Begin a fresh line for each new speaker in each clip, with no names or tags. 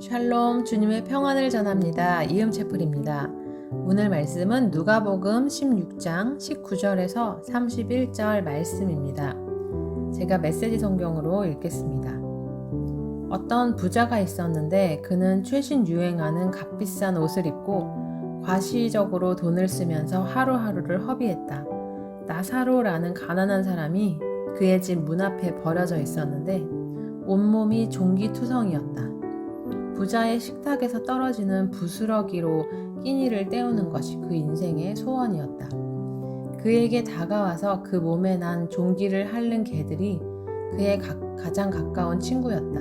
샬롬 주님의 평안을 전합니다. 이음 채플입니다. 오늘 말씀은 누가복음 16장 19절에서 31절 말씀입니다. 제가 메시지 성경으로 읽겠습니다. 어떤 부자가 있었는데 그는 최신 유행하는 값비싼 옷을 입고 과시적으로 돈을 쓰면서 하루하루를 허비했다. 나사로라는 가난한 사람이 그의 집 문 앞에 버려져 있었는데 온몸이 종기투성이었다. 부자의 식탁에서 떨어지는 부스러기로 끼니를 때우는 것이 그 인생의 소원이었다. 그에게 다가와서 그 몸에 난 종기를 핥는 개들이 그의 가, 가장 가까운 친구였다.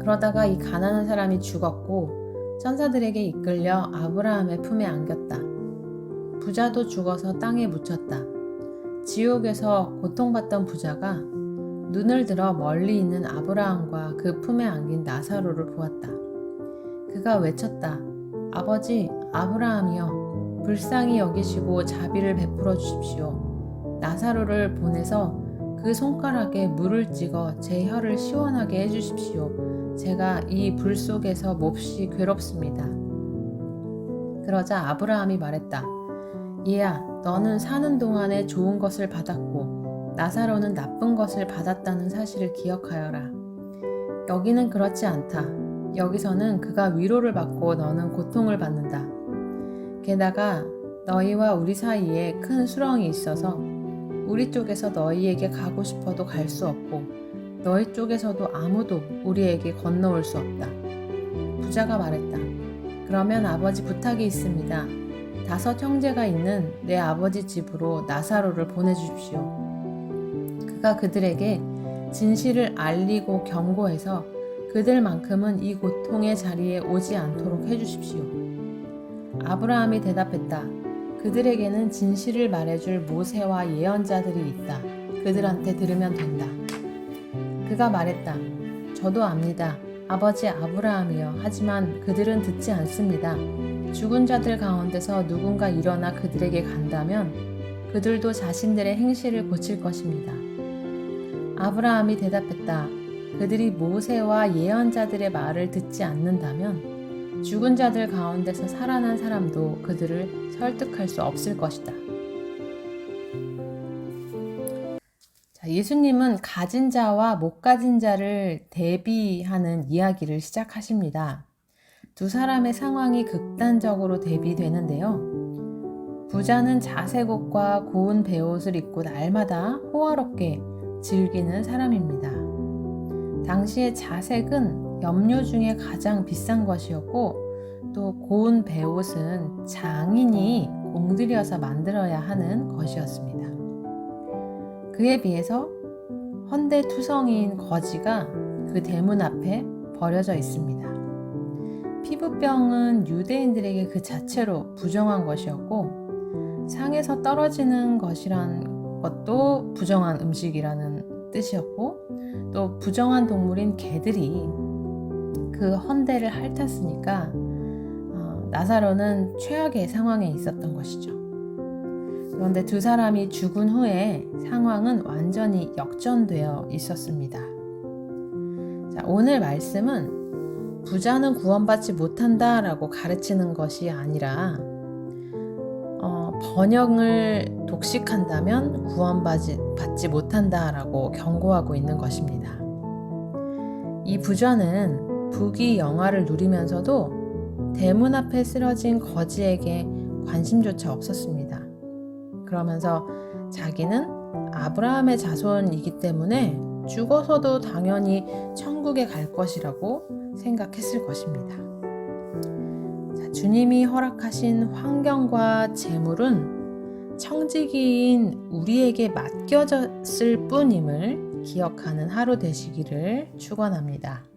그러다가 이 가난한 사람이 죽었고 천사들에게 이끌려 아브라함의 품에 안겼다. 부자도 죽어서 땅에 묻혔다. 지옥에서 고통받던 부자가 눈을 들어 멀리 있는 아브라함과 그 품에 안긴 나사로를 보았다. 그가 외쳤다. 아버지, 아브라함이여, 불쌍히 여기시고 자비를 베풀어 주십시오. 나사로를 보내서 그 손가락에 물을 찍어 제 혀를 시원하게 해주십시오. 제가 이 불 속에서 몹시 괴롭습니다. 그러자 아브라함이 말했다. 얘야, 너는 사는 동안에 좋은 것을 받았고, 나사로는 나쁜 것을 받았다는 사실을 기억하여라. 여기는 그렇지 않다. 여기서는 그가 위로를 받고 너는 고통을 받는다. 게다가 너희와 우리 사이에 큰 수렁이 있어서 우리 쪽에서 너희에게 가고 싶어도 갈 수 없고 너희 쪽에서도 아무도 우리에게 건너올 수 없다. 부자가 말했다. 그러면 아버지 부탁이 있습니다. 다섯 형제가 있는 내 아버지 집으로 나사로를 보내주십시오. 그가 그들에게 진실을 알리고 경고해서 그들만큼은 이 고통의 자리에 오지 않도록 해주십시오. 아브라함이 대답했다. 그들에게는 진실을 말해줄 모세와 예언자들이 있다. 그들한테 들으면 된다. 그가 말했다. 저도 압니다. 아버지 아브라함이여. 하지만 그들은 듣지 않습니다. 죽은 자들 가운데서 누군가 일어나 그들에게 간다면 그들도 자신들의 행실을 고칠 것입니다. 아브라함이 대답했다. 그들이 모세와 예언자들의 말을 듣지 않는다면 죽은 자들 가운데서 살아난 사람도 그들을 설득할 수 없을 것이다. 자, 예수님은 가진 자와 못 가진 자를 대비하는 이야기를 시작하십니다. 두 사람의 상황이 극단적으로 대비되는데요. 부자는 자색 옷과 고운 베옷을 입고 날마다 호화롭게 즐기는 사람입니다. 당시의 자색은 염료 중에 가장 비싼 것이었고 또 고운 베옷은 장인이 공들여서 만들어야 하는 것이었습니다. 그에 비해서 헌데 투성이인 거지가 그 대문 앞에 버려져 있습니다. 피부병은 유대인들에게 그 자체로 부정한 것이었고 상에서 떨어지는 것이란 것도 부정한 음식이라는 뜻이었고 또 부정한 동물인 개들이 그 헌대를 핥았으니까 어, 나사로는 최악의 상황에 있었던 것이죠. 그런데 두 사람이 죽은 후에 상황은 완전히 역전되어 있었습니다. 자, 오늘 말씀은 부자는 구원받지 못한다 라고 가르치는 것이 아니라 어, 번영을 독식한다면 구원받지 받지 못한다라고 경고하고 있는 것입니다. 이 부자는 부귀 영화를 누리면서도 대문 앞에 쓰러진 거지에게 관심조차 없었습니다. 그러면서 자기는 아브라함의 자손이기 때문에 죽어서도 당연히 천국에 갈 것이라고 생각했을 것입니다. 자, 주님이 허락하신 환경과 재물은 청지기인 우리에게 맡겨졌을 뿐임을 기억하는 하루 되시기를 축원합니다.